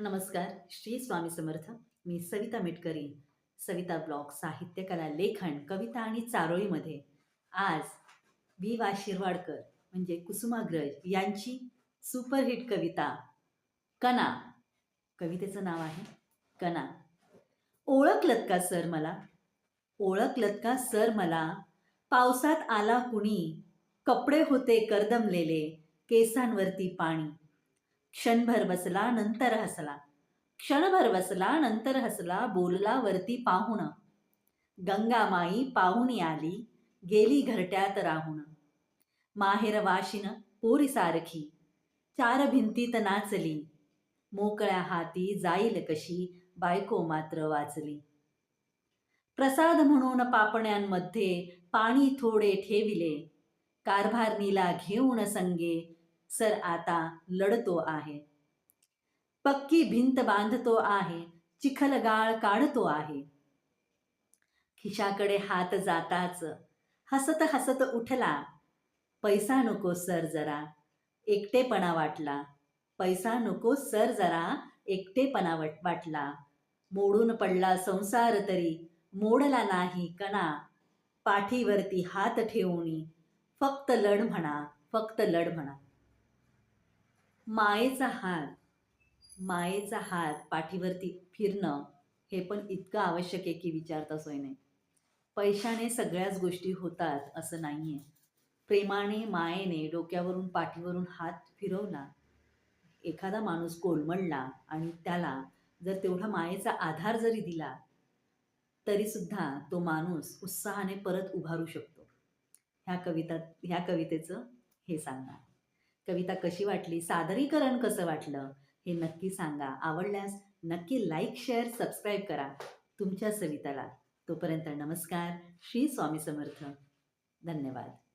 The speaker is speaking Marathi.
नमस्कार श्री स्वामी समर्थ. मी सविता मिटकरी सविता ब्लॉग साहित्यकला लेखन कविता आणि चारोळीमध्ये. आज वि वा शिरवाडकर म्हणजे कुसुमाग्रज यांची सुपरहिट कविता कना. कवितेचं नाव आहे कना. ओळखलत का सर मला? ओळखलत का सर मला? पावसात आला कुणी? कपडे होते करदमलेले केसांवरती पाणी. क्षणभर बसला नंतर हसला. क्षणभर बसला नंतर हसला बोलला वरती पाहुण गंगामाई पाहुणी आली गेली घरट्यात राहून. माहेर वाशिन पोरी सारखी. चार भिंतीत नाचली. मोकळ्या हाती जाईल कशी बायको मात्र वाचली. प्रसाद म्हणून पापण्यांमध्ये पाणी थोडे ठेविले. कारभारणीला घेऊन संगे सर आता लढतो आहे. पक्की भिंत बांधतो आहे चिखल गाळ काढतो आहे. खिशाकडे हात जाताच हसत हसत उठला. पैसा नको सर जरा एकटेपणा वाटला. पैसा नको सर जरा एकटेपणा वाटला. मोडून पडला संसार तरी मोडला नाही कणा. पाठीवरती हात ठेवून फक्त लढ म्हणा फक्त लढ म्हणा. मायेचा हात मायेचा हात पाठीवरती फिरणं हे पण इतकं आवश्यक आहे की विचारता सोय नाही. पैशाने सगळ्याच गोष्टी होतात असं नाही आहे प्रेमाने मायेने डोक्यावरून पाठीवरून हात फिरवला एखादा माणूस कोलमडला आणि त्याला जर तेवढा मायेचा आधार जरी दिला तरीसुद्धा तो माणूस उत्साहाने परत उभारू शकतो. ह्या कविता ह्या कवितेचं हे सांगणार. कविता कशी वाटली? सादरीकरण कसं वाटलं? हे नक्की सांगा. आवडल्यास नक्की लाईक शेअर सबस्क्राईब करा. तुमच्या सविताला. तोपर्यंत नमस्कार. श्री स्वामी समर्थ. धन्यवाद.